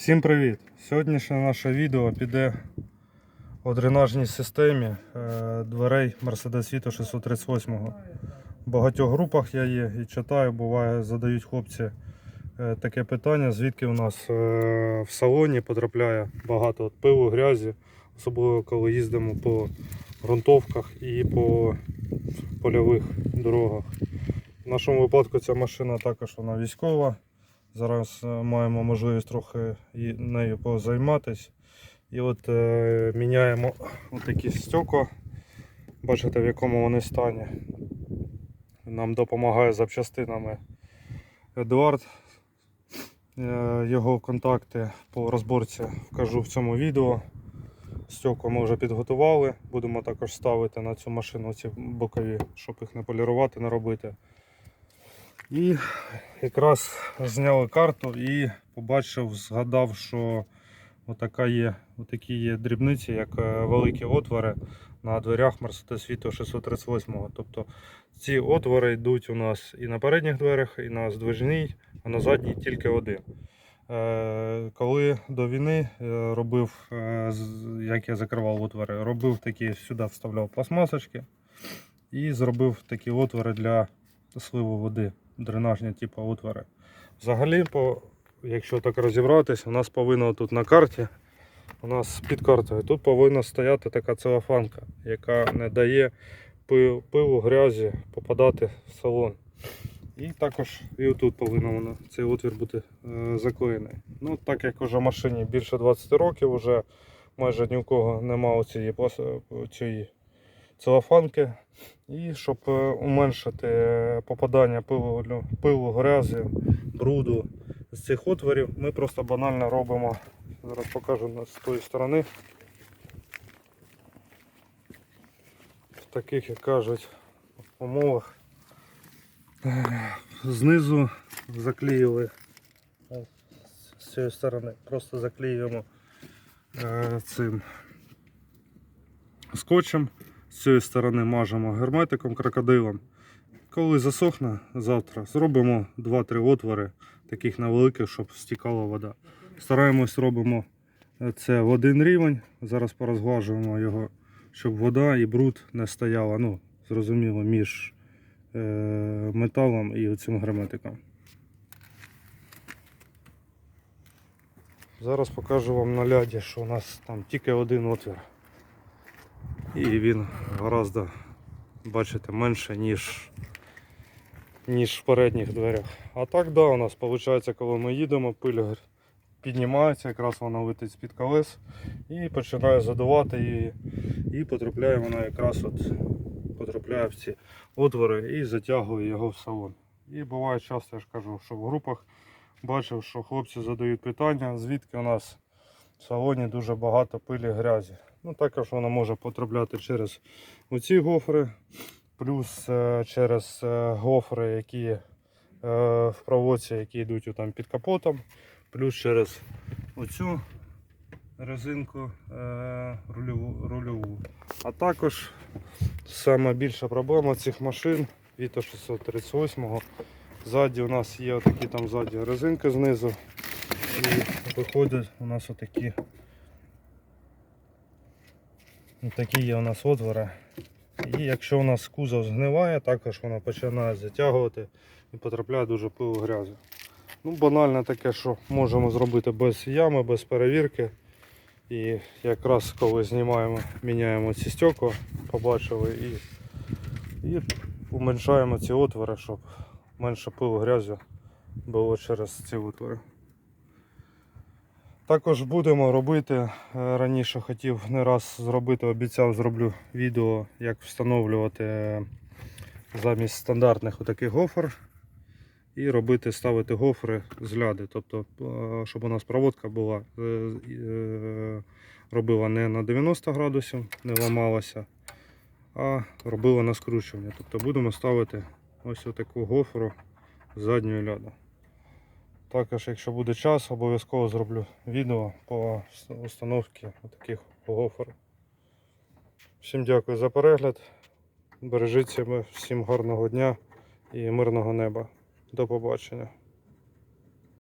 Всім привіт! Сьогоднішнє наше відео піде у дренажній системі е, дверей Mercedes Vito 638. В багатьох групах я є і читаю, буває, задають хлопці е, таке питання, звідки у нас е, в салоні потрапляє багато пилу, грязі, особливо коли їздимо по ґрунтовках і по польових дорогах. В нашому випадку ця машина також вона військова. Зараз е, маємо можливість трохи нею позайматися. І от е, міняємо такі стекла. Бачите, в якому вони стані. Нам допомагає запчастинами Едуард. Е, його контакти по розборці вкажу в цьому відео. Стекла ми вже підготували. Будемо також ставити на цю машину ці бокові, щоб їх не полірувати, не робити. І якраз зняли карту і побачив, згадав, що отака є, отакі є дрібниці, як е, великі отвори на дверях Mercedes Vito 638. Тобто ці отвори йдуть у нас і на передніх дверях, і на здвижній, а на задній тільки один. Е, Коли до війни е, робив, як я закривав отвори, робив такі, сюди вставляв пластмасочки і зробив такі отвори для сливу води, дренажні типу отвори. Взагалі, по, якщо так розібратися, у нас повинно тут на карті, у нас під картою, тут повинна стояти така целофанка, яка не дає пи- пилу, грязі попадати в салон. І також і отут повинен цей отвір бути е, заклеєний. Ну, так як уже машині більше 20 років, вже майже ні у кого немає цієї, цієї целофанки. І щоб е, уменшити е, попадання пилу, пилу, грязі, бруду з цих отворів, ми просто банально робимо. Зараз покажу з тої сторони. В таких, як кажуть, умовах. Е, Знизу заклеїли з цієї сторони. Просто заклеюємо цим скотчем. З цієї сторони мажемо герметиком, крокодилом. Коли засохне завтра, зробимо 2-3 отвори, таких невеликих, щоб стікала вода. Стараємось робимо е, це в один рівень. Зараз порозглажуємо його, щоб вода і бруд не стояла, ну, зрозуміло, між е, металом і цим герметиком. Зараз покажу вам на ляді, що у нас там тільки один отвір. І він гораздо, бачите, менше, ніж, ніж в передніх дверях. А так, да, у нас виходить, коли ми їдемо, пиль піднімається, якраз вона летить з-під колес і починає задувати її. І потрапляє вона якраз от потрапляє в ці отвори і затягує його в салон. І буває часто, я ж кажу, що в групах бачив, що хлопці задають питання, звідки у нас в салоні дуже багато пилі грязі. Ну, також вона може потрапляти через оці гофри, плюс е, через е, гофри, які е, в проводці, які йдуть там під капотом, плюс через оцю резинку рульову, рульову. А також сама більша проблема цих машин Vito 638. Ззаді у нас є отакі там ззаді резинки знизу. І виходять у нас отакі Такі є у нас отвори. І якщо у нас кузов згниває, також вона починає затягувати і потрапляє дуже пилу грязі. Ну, банально таке, що можемо зробити без ями, без перевірки. І якраз коли знімаємо, міняємо ці стекла, побачили і, і уменьшаємо ці отвори, щоб менше пилу грязі було через ці отвори. Також будемо робити, е, раніше хотів не раз зробити, обіцяв зроблю відео, як встановлювати е, замість стандартних отаких гофр і робити, ставити гофри з ляди. Тобто, е, щоб у нас проводка була, робила не на 90 градусів, не ламалася, а робила на скручування. Тобто будемо ставити ось отаку гофру з задньої ляди. Також, якщо буде час, обов'язково зроблю відео по установці таких гофорів. Всім дякую за перегляд. Бережіть себе, всім гарного дня і мирного неба. До побачення.